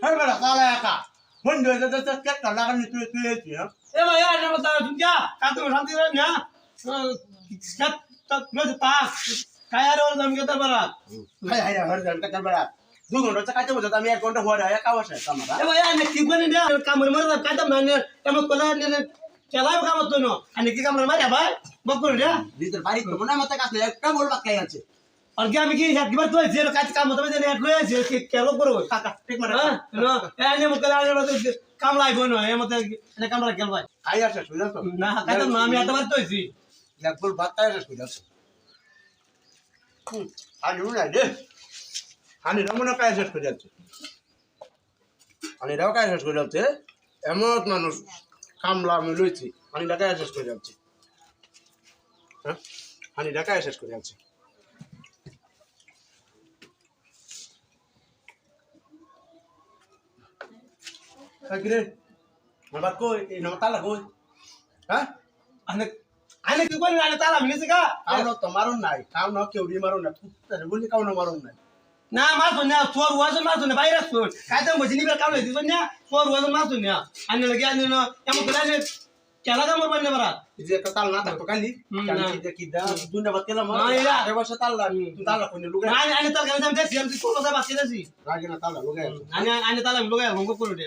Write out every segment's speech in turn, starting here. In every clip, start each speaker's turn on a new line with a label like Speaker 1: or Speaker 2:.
Speaker 1: হ্যাঁ বেটা কালা একা বন্ধু হয়ে কেকটা লাগানি তুই তুই এসি হ্যাঁ?
Speaker 2: এ ভাই আর না বলতা তুমি যা কাতো শান্তি রে না কাত মেজ পা কায়ার ওর দাম কেতা পারা
Speaker 1: হাই হাই হাই ঘণ্টা কাল বেড়া দু ঘণ্টা কাজে বসে আমি এক ঘণ্টা হওয়ার একা বসে কামারা
Speaker 2: এ ভাই আর না কি করে না কামর মারা কাতা মানে এমন কোলা নে চালাই কাম তো না। আনি কি কামর মারা ভাই? বক করে না
Speaker 1: নিজের বাড়ি তো মনে আমাদের কাছে একটা বল বাদ খাই আছে
Speaker 2: আর কি আমি কি এক বার তো যে কাজ কাম তো যে এক লয়ে আছে কি কেলো করব
Speaker 1: কাকা ঠিক মানে?
Speaker 2: হ্যাঁ না এ আনি মত করে কাম লাগবে না এমতে এনে কাম রাখ ভাই
Speaker 1: খাই আসে শুয়ে তো।
Speaker 2: না কাতা না আমি এতবার তো হইছি
Speaker 1: এক বল ভাত খাই আসে শুয়ে আছে আনি উনা দে আনি রমনা খাই আসে শুয়ে যাচ্ছে। আনি রাও খাই আসে শুয়ে যাচ্ছে। এমন মানুষ কামলা আমি লইছি আনি ঢাকায় শেষ করে যাচ্ছে। হ্যাঁ আনি ঢাকায় শেষ করে যাচ্ছে। কিরে বাদ কই এই নাম তালা কই হ্যাঁ
Speaker 2: আনে আনে কি করে আনে তালা মিলেছে কা
Speaker 1: কাউন তো মারুন নাই কাউন কেউরি মারুন না কুত্তারে বলি কাউন মারুন নাই
Speaker 2: না মারতো না তোর ওয়াজন মারতো না বাইরে তোর কাইতে নিবে কাম নাই দিবেন না তোর ওয়াজন মারতো না আনে লাগে আনে না এমন আনে কেলা কামর বান্নে বারা
Speaker 1: এই যে একটা তাল না থাকতো কালি কালি
Speaker 2: না।
Speaker 1: কি দা দুনিয়া বাদ কেলাম
Speaker 2: না, এরা।
Speaker 1: আরে বসে তাল না তুই তাল কোনে লুকে
Speaker 2: আনে আনে তাল কাম দেখছি আমি কোন কথা বাকি দেখছি
Speaker 1: রাগে না তাল লুকে
Speaker 2: আনে আনে তাল আমি লোকে হঙ্গ করে দে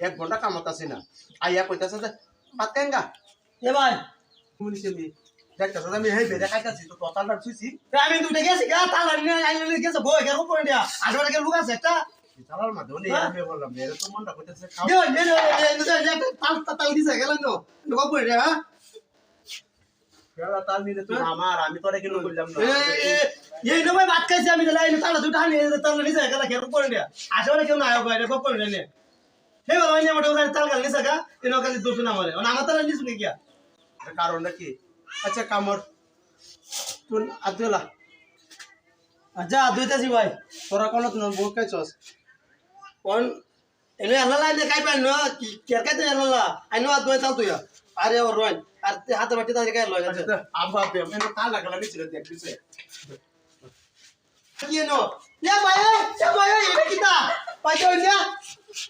Speaker 1: এক ঘণ্টা কামত আছে না। আইয়া কইতাছে যে ভাত কেঙ্গা
Speaker 2: এ ভাই
Speaker 1: শুনিছে আমি দেখতাছ আমি হেই বেদে খাইতাছি তো তালার ছুইছি
Speaker 2: আমি দুটো গেছি গা তালার নিয়ে আইলে গেছে বই গা কোন দিয়া আশেপাশে লোক আছে একটা
Speaker 1: তালার মাঝে নেই আমি বললাম এর তো মনটা কইতাছে খাও।
Speaker 2: নে নে নে তাল তাল দিছে গেল
Speaker 1: না লোক কই রে হ্যাঁ আমি তোরে কেন করলাম না।
Speaker 2: এই ভাই ভাত খাইছি আমি তাহলে তালা দুটো হানি তালা নিজে গেলা কেউ দিয়া আসলে কেউ না আয় বাইরে পড়ে নিয়ে হে বাবা আমি আমার ওখানে তাল গাল নিছে গা এর কাছে দোষ না মারে মানে আমার তালা নিছু নাকি
Speaker 1: কারণটা কি? আচ্ছা কামর তুই আদুলা
Speaker 2: আচ্ছা আদুইতাছি ভাই
Speaker 1: তোরা কোন বহুত কাইছস
Speaker 2: কোন? এনে আল্লাহ আইনে কাই পাই ন কি কের কাই তুই আল্লাহ আইনো আদুই তাল তুই আরে ওর রয় আর তে
Speaker 1: হাতে বাটি তাদের আচ্ছা, কাই